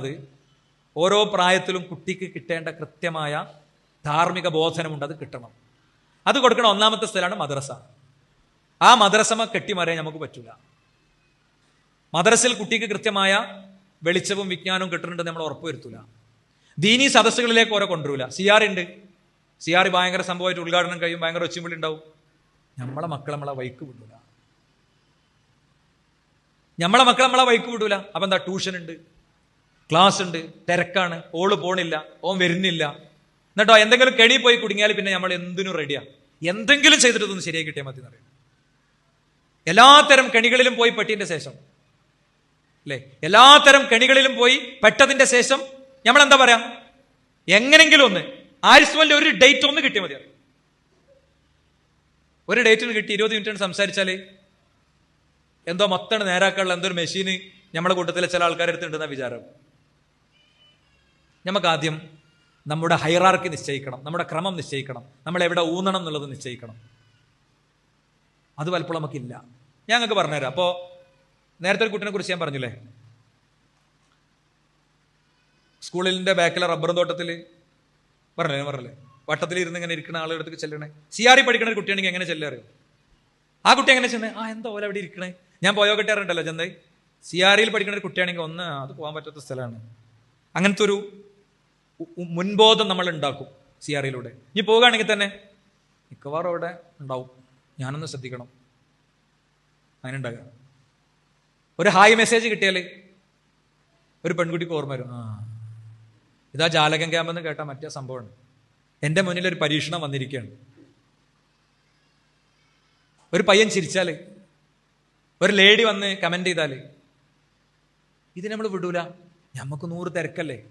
അത് ഓരോ പ്രായത്തിലും കുട്ടിക്ക് കിട്ടേണ്ട കൃത്യമായ ധാർമ്മിക ബോധനമുണ്ട് അത് കിട്ടണം. അത് കൊടുക്കണ ഒന്നാമത്തെ സ്ഥലമാണ് മദ്രസ. ആ മദ്രസമ കെട്ടിമറിയാൻ നമുക്ക് പറ്റില്ല മദ്രസയിൽ കുട്ടിക്ക് കൃത്യമായ വെളിച്ചവും വിജ്ഞാനവും കിട്ടുന്നുണ്ടെന്ന് നമ്മൾ ഉറപ്പുവരുത്തൂല ദീനി സദസ്സുകളിലേക്ക് ഓരോ കൊണ്ടുവരില്ല സി ആർ ഉണ്ട്. സി ആർ ഭയങ്കര സംഭവമായിട്ട് ഉദ്ഘാടനം കഴിയും ഭയങ്കര ഒച്ചുമ്പിളി ഉണ്ടാവും. നമ്മളെ മക്കൾ നമ്മളെ വൈക്ക് വിടൂല. നമ്മളെ മക്കൾ നമ്മളെ വൈക്ക് വിടൂല. അപ്പം എന്താ ട്യൂഷൻ ഉണ്ട്. ക്ലാസ് ഉണ്ട് തിരക്കാണ് ഓൾ പോണില്ല ഓം വരുന്നില്ല. എന്നിട്ടോ എന്തെങ്കിലും കെണി പോയി കുടുങ്ങിയാൽ പിന്നെ നമ്മൾ എന്തിനും റെഡിയാ എന്തെങ്കിലും ചെയ്തിട്ട് ശരിയായി കിട്ടിയാൽ മതി എന്നറിയാം എല്ലാത്തരം കെണികളിലും പോയി പെട്ടിന്റെ ശേഷം. അല്ലേ? എല്ലാത്തരം കെണികളിലും പോയി പെട്ടതിന്റെ ശേഷം നമ്മൾ എന്താ പറയാ? എങ്ങനെങ്കിലും ഒന്ന് ആയുഷ്മലിന്റെ ഒരു ഡേറ്റ് ഒന്ന് കിട്ടിയാൽ മതി ഒരു ഡേറ്റിന് കിട്ടി ഇരുപത് മിനിറ്റ് സംസാരിച്ചാൽ എന്തോ മൊത്തം നേരാക്കാനുള്ള എന്തോ മെഷീന് നമ്മുടെ കൂട്ടത്തിലെ ചില ആൾക്കാരെ അടുത്തുണ്ടെന്ന വിചാരം. നമുക്ക് ആദ്യം നമ്മുടെ ഹൈറാർക്കി നിശ്ചയിക്കണം നമ്മുടെ ക്രമം നിശ്ചയിക്കണം നമ്മൾ എവിടെ ഊന്നണം എന്നുള്ളത് നിശ്ചയിക്കണം. അത് പലപ്പോഴും നമുക്കില്ല. ഞാൻ നിങ്ങൾക്ക് പറഞ്ഞുതരാം. അപ്പോൾ നേരത്തെ ഒരു കുട്ടിനെ കുറിച്ച് ഞാൻ പറഞ്ഞില്ലേ? സ്കൂളിന്റെ ബാക്കിലെ റബ്ബർ തോട്ടത്തിൽ പറഞ്ഞില്ലേ പറഞ്ഞില്ലേ? വട്ടത്തിൽ ഇരുന്ന് ഇങ്ങനെ ഇരിക്കുന്ന ആളുടെ ചെല്ലണേ. സി ആർ പഠിക്കുന്ന ഒരു കുട്ടിയാണെങ്കിൽ എങ്ങനെ ചെല്ലറിയോ ആ കുട്ടി എങ്ങനെ ചെന്നേ ആ എന്താ പോലെ അവിടെ ഇരിക്കണേ? ഞാൻ പോയോ കിട്ടാറുണ്ടല്ലോ ചെന്നൈ. സി ആർ ഇയിൽ പഠിക്കുന്ന ഒരു കുട്ടിയാണെങ്കിൽ ഒന്ന് അത് പോകാൻ പറ്റാത്ത സ്ഥലമാണ്. അങ്ങനത്തെ ഒരു മുൻബോധം നമ്മൾ ഉണ്ടാക്കും സി ആർ ഇയിലൂടെ ഇനി പോവുകയാണെങ്കിൽ തന്നെ മിക്കവാറും അവിടെ ഉണ്ടാവും. ഞാനൊന്ന് ശ്രദ്ധിക്കണം. അങ്ങനെ ഒരു ഹായ് മെസ്സേജ് കിട്ടിയാൽ ഒരു പെൺകുട്ടിക്ക് ഓർമ്മ വരും. ആ. ഇതാ ജാലകം ക്യാമ്പെന്ന് കേട്ട മറ്റേ സംഭവമാണ് എന്റെ മുന്നിൽ ഒരു പരീക്ഷണം വന്നിരിക്കുകയാണ്. ഒരു പയ്യൻ ചിരിച്ചാൽ ഒരു ലേഡി വന്ന് കമന്റ് ചെയ്താൽ ഇത് നമ്മൾ വിടൂല. നമുക്ക് നൂറ് തിരക്കല്ലേ?